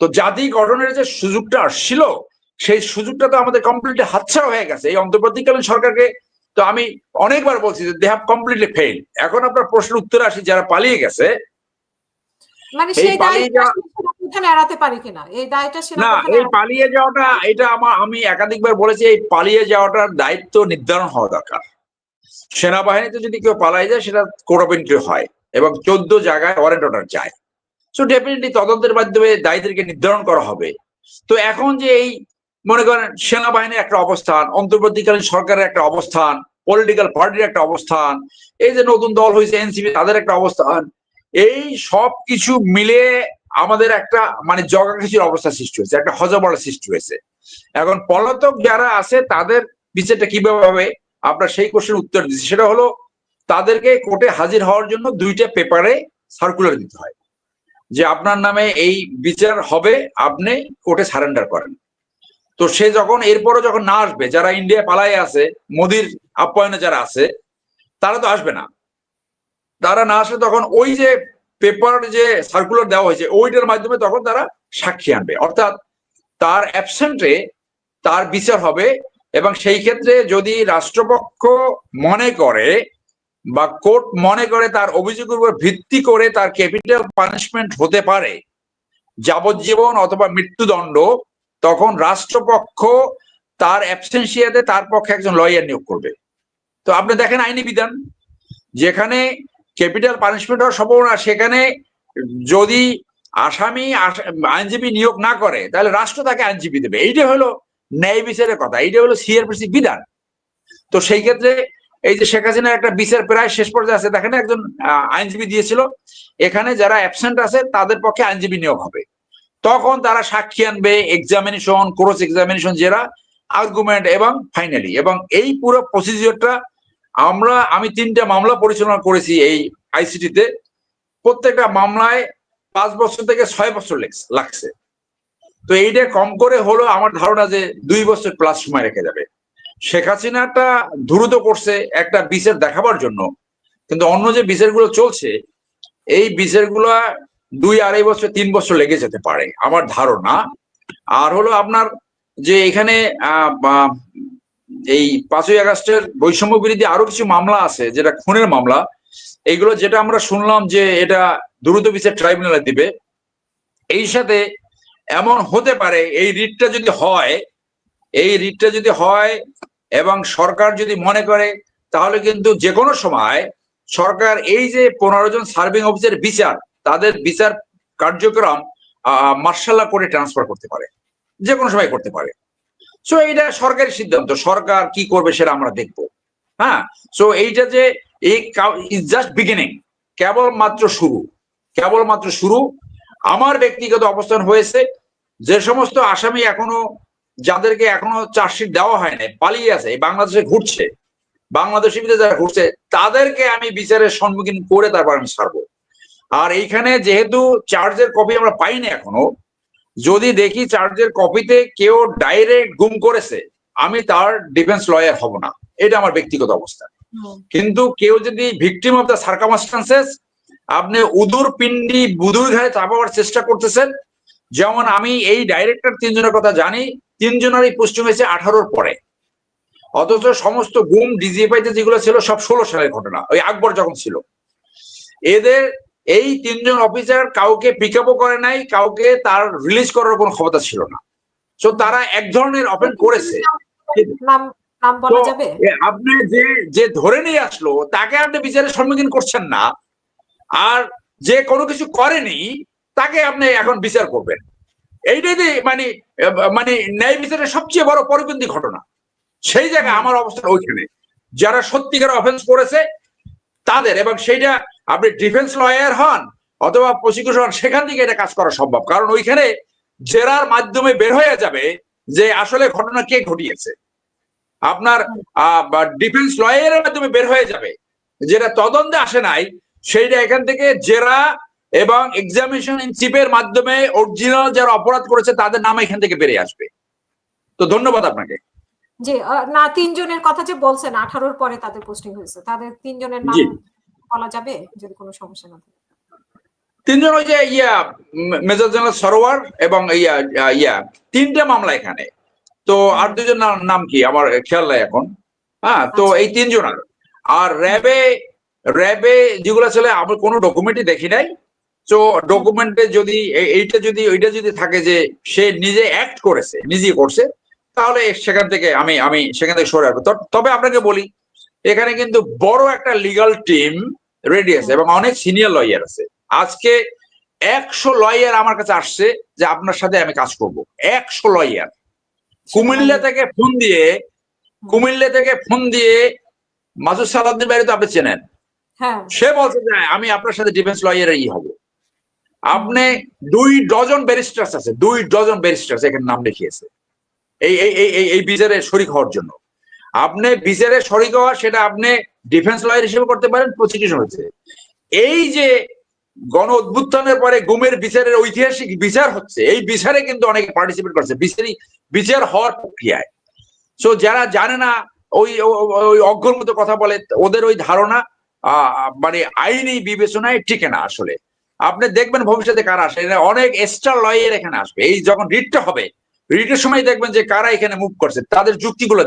তো জাতি গঠনের যে সুযোগটা আসছিল সেই সুযোগটা তো আমাদের কমপ্লিটলি হাতছাড়া হয়ে গেছে। এই অন্তর্বর্তীকালীন সরকারকে তো আমি অনেকবার বলছি যে দে হ্যাভ কমপ্লিটলি ফেল এখন আপনার প্রশ্নের উত্তর আসি যারা পালিয়ে গেছে মানে সেই পালিয়ে দায়টা যাওয়া- সেনাপ্রধান এড়াতে পারে কিনা? এই দায়টা না এই পালিয়ে যাওয়াটা এটা আমার আমি একাধিকবার বলেছি এই পালিয়ে যাওয়াটার দায়িত্ব নির্ধারণ হওয়া দরকার। সেনাবাহিনীতে যদি কেউ পালাই যায় সেটা কোড হয় এবং চোদ্দ জায়গায় ওয়ারেন্ট অর্ডার যায়। সো ডেফিনেটলি তদন্তের মাধ্যমে দায়ীদেরকে নির্ধারণ করা হবে। তো এখন যে এই মনে করেন সেনাবাহিনীর একটা অবস্থান, অন্তর্বর্তীকালীন সরকারের একটা অবস্থান পলিটিক্যাল পার্টির একটা অবস্থান, এই যে নতুন দল হয়েছে এনসিপি, তাদের একটা অবস্থান, এই সব কিছু মিলে আমাদের একটা মানে জগাখিচুর অবস্থা সৃষ্টি হয়েছে, একটা হজবড়া সৃষ্টি হয়েছে। এখন পলাতক যারা আছে, তাদের বিচারটা কীভাবে হবে? আপনার সেই কোশ্চেন উত্তর দিচ্ছি। সেটা হলো, তাদেরকে কোর্টে হাজির হওয়ার জন্য দুইটা পেপারে সার্কুলার দিতে হয়। যে আপনার নামে এই বিচার হবে, আপনি কোর্টে সারেন্ডার করেন। তো সে যখন এরপরে যখন না আসবে, যারা ইন্ডিয়া পালায় আছে, মোদির আপ্যায়নে যারা আছে, তারা তো আসবে না। তারা না আসলে তখন ওই যে পেপার যে সার্কুলার দেওয়া হয়েছে, ওইটার মাধ্যমে তখন তারা সাক্ষী আনবে। অর্থাৎ তার অ্যাবসেন্টে তার বিচার হবে এবং সেই ক্ষেত্রে যদি রাষ্ট্রপক্ষ মনে করে বা কোর্ট মনে করে তার অভিযোগের উপর ভিত্তি করে তার ক্যাপিটাল পানিশমেন্ট হতে পারে, যাবজ্জীবন অথবা মৃত্যুদণ্ড, তখন রাষ্ট্রপক্ষ তার অ্যাবসেন্সিয়াতে তার পক্ষে একজন লয়ার নিয়োগ করবে। তো আপনি দেখেন আইনি বিধান, যেখানে ক্যাপিটাল পানিশমেন্ট হওয়ার সম্ভাবনা, সেখানে যদি আসামি আস- আইনজীবী নিয়োগ না করে, তাহলে রাষ্ট্র তাকে আইনজীবী দেবে। এইটা হলো ন্যায় বিচারের কথা, এইটা হলো সিআরপিসি বিধান। তো সেই ক্ষেত্রে এই যে শেখ হাসিনার একটা বিচার প্রায় শেষ পর্যায়ে আছে, দেখেন একজন আইনজীবী দিয়েছিল, এখানে যারা অ্যাবসেন্ট আছে তাদের পক্ষে আইনজীবী নিয়োগ হবে। তখন তারা সাক্ষী আনবে এক্সামিনেশন ক্রস এক্সামিনেশন যারা আর্গুমেন্ট এবং ফাইনালি এবং এই পুরো প্রসিজিওরটা আমরা, আমি তিনটা মামলা পরিচালনা করেছি এই আইসিটিতে প্রত্যেকটা মামলায় পাঁচ বছর থেকে ছয় বছর লাগছে তো এইটা কম করে হলো আমার ধারণা যে দুই বছর প্লাস সময় রেখে যাবে। শেখ হাসিনাটা দ্রুত করছে একটা বিচার দেখাবার জন্য। কিন্তু অন্য যে বিচারগুলো চলছে, এই বিচারগুলো দুই আড়াই বছর, তিন বছর লেগে যেতে পারে, আমার ধারণা। আর হলো আপনার যে এখানে এই পাঁচই আগস্টের বৈষম্য বিরোধী আরও কিছু মামলা আছে, যেটা খুনের মামলা এইগুলো যেটা আমরা শুনলাম যে এটা দ্রুত বিচার ট্রাইব্যুনালে দিবে, এই সাথে এমন হতে পারে, এই রিটটা যদি হয়, এই রিটটা যদি হয় এবং সরকার যদি মনে করে, তাহলে কিন্তু যে কোনো সময় সরকার এই যে পনেরো জন সার্ভিং অফিসের বিচার, তাদের বিচার কার্যক্রম মার্শাল্লা করে ট্রান্সফার করতে পারে। যে কোনো সময় করতে পারে। সো এইটা সরকারি সিদ্ধান্ত। সরকার কি করবে সেটা আমরা দেখব। হ্যাঁ? সো এইটা যে এই ইজ জাস্ট বিগিনিং কেবলমাত্র শুরু। কেবলমাত্র শুরু। আমার ব্যক্তিগত অবস্থান হয়েছে, যে সমস্ত আসামি এখনও যাদেরকে এখনও চার্জশিট দেওয়া হয় নাই পালিয়ে আছে এই বাংলাদেশে ঘুরছে বাংলাদেশের ভিতরে যারা ঘুরছে তাদেরকে আমি বিচারের সম্মুখীন করে তারপর আমি ছাড়বো। আর এইখানে যেহেতু চার্জের কপি আমরা পাইনি এখনও যদি দেখি চার্জের কপিতে কেউ ডাইরেক্ট গুম করেছে আমি তার ডিফেন্স লয়ার হব না। এটা আমার ব্যক্তিগত অবস্থা। কিন্তু কেউ যদি ভিকটিম অফ দ্য সার্কামস্টান্সেস আপনি উদুর পিন্ডি বুদুর ঘায়ে চাপাবার চেষ্টা করতেছেন যেমন আমি এই ডাইরেক্টর তিনজনের কথা জানি তিনজনেরই পোস্টিং হয়েছে আঠারোর পরে। অথচ সমস্ত গুম ডিজিএফআইতে যেগুলো ছিল সব ষোলো সালের ঘটনা ওই আকবর যখন ছিল। এদের এই তিনজন অফিসার কাউকে পিক আপও করে নাই কাউকে তার রিলিজ করার কোনো ক্ষমতা ছিল না। তো তারা এক ধরনের অপেন করেছে। আপনি যে যে ধরে নিয়ে আসলো তাকে আপনি বিচারের সম্মুখীন করছেন না। আর যে কোনো কিছু করেনি তাকে আপনি এখন বিচার করবেন। এইটাই মানে মানে ন্যায় বিচারের সবচেয়ে বড় পরিপন্থী ঘটনা। সেই জায়গায় আমার অবস্থান ওইখানে। যারা সত্যিকার অফেন্স করেছে, তাদের এবং সেইটা আপনি ডিফেন্স লয়ার হন অথবা প্রসিকিউশন সেখান থেকে এটা কাজ করা সম্ভব। কারণ ওইখানে জেরার মাধ্যমে বের হয়ে যাবে যে আসলে ঘটনা কে ঘটিয়েছে। আপনার ডিফেন্স লয়ারের মাধ্যমে বের হয়ে যাবে। যেটা তদন্তে আসে নাই, সেইটা এখান থেকে জেরা এবং এক্সামিনেশন ইন চিপের মাধ্যমে অরিজিনাল যারা অপরাধ করেছে তাদের নাম এখান থেকে বেরিয়ে আসবে। তো ধন্যবাদ আপনাকে। যে আহ, না তিনজনের কথা যে বলছেন আঠারোর পরে তাদের পোস্টিং হয়েছে। তাদের তিনজনের নাম বলা যাবে যদি কোনো সমস্যা না থাকে? তিনজন ওই যে ইয়া মেজর জেনারেল সরোয়ার এবং ইয়া ইয়া তিনটে মামলা এখানে। তো আর দুজন নাম- কি? আমার খেয়াল নাই এখন। হ্যাঁ তো আচ্ছা। এই তিনজন আর আর র্যাবে র্যাবে যেগুলো ছিল আমি কোনো ডকুমেন্টই দেখি নাই। তো ডকুমেন্টে যদি এইটা যদি ওইটা যদি থাকে যে সে নিজে অ্যাক্ট করেছে নিজে করছে তাহলে সেখান থেকে আমি আমি সেখান থেকে সরে আসব। তবে আপনাকে বলি এখানে কিন্তু বড় একটা লিগাল টিম রেডি আছে এবং অনেক সিনিয়র লয়ার আছে। আজকে একশো লয়ার আমার কাছে আসছে যে আপনার সাথে আমি কাজ করব। একশো লয়ার কুমিল্লা থেকে ফোন দিয়ে কুমিল্লা থেকে ফোন দিয়ে মাসুদ সালাদ্দিন বাইরে তো আপনি চেনেন? হ্যাঁ। সে বলছে যে আমি আপনার সাথে ডিফেন্স লয়ারই হব। আপনি দুই ডজন ব্যারিস্টার্স আছে, দুই ডজন ব্যারিস্টার্স এখানে নাম লিখিয়েছে। এই এই এই এই বিচারে শরিক হওয়ার জন্য। আপনি বিচারে শরিক হওয়া, সেটা আপনি ডিফেন্স লয়ার হিসেবে করতে পারেন, প্রসিকিউশন হচ্ছে। এই যে গণ অভ্যুত্থানের পরে গুমের বিচারের ঐতিহাসিক বিচার হচ্ছে, এই বিচারে কিন্তু অনেকে পার্টিসিপেট করছে বিচারি বিচার হওয়ার প্রক্রিয়ায়। সো যারা জানে না, ওই ওই অজ্ঞর মতো কথা বলে, ওদের ওই ধারণা মানে আইনি বিবেচনায় টিকে না আসলে। আপনি দেখবেন ভবিষ্যতে কারা আসে। অনেক এক্সট্রা লয়ের এখানে আসবে। এই যখন রিটটা হবে, রিটের সময় দেখবেন যে কারা এখানে মুভ করছে, তাদের যুক্তিগুলো দেখবেন।